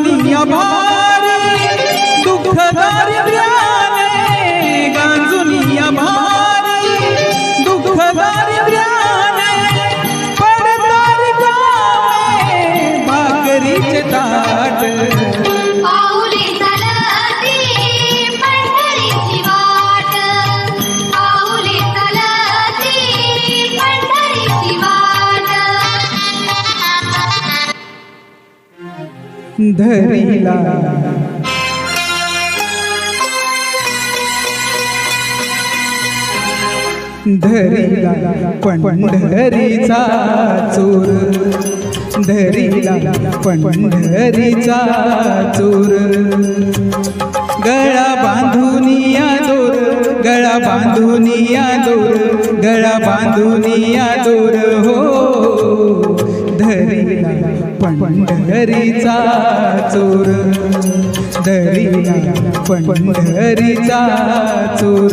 गांजुनिया भारी दुःख दारिद्र्याने गांजुनिया भारी दुःख दारिद्र्याने पडतारी भाकरीचे ताट धरिला. धरिला पंढरीचा चोर. धरीला पंढरीचा चोर. गळा बांधूनिया दोर गळा बांधूनिया दोर गळा बांधूनिया दोर हो. धरिला पंढरीचा चोर. दरीला पंढरीचा चोर.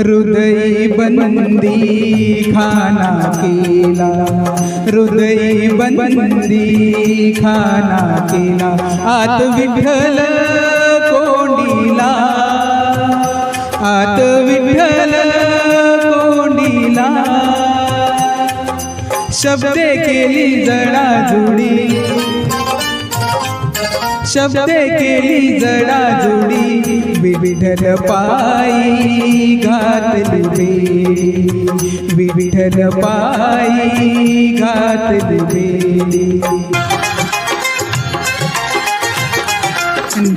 हृदय बंदी खाना केला हृदय बंदी खाना केला आत विठ्ठल कोंडीला आत विठ्ठल कोंडीला. शब्दे केली जडाजुडी शब्दे केली जडा विठल पायी घातली बेडी विठल पायी घातली बेडी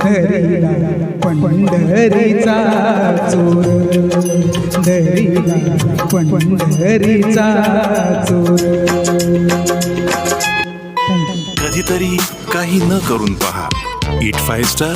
धरीला पंढरीचा चोर. धरीला पंढरीचा चोर. कधीतरी काही न करून पहा. It five star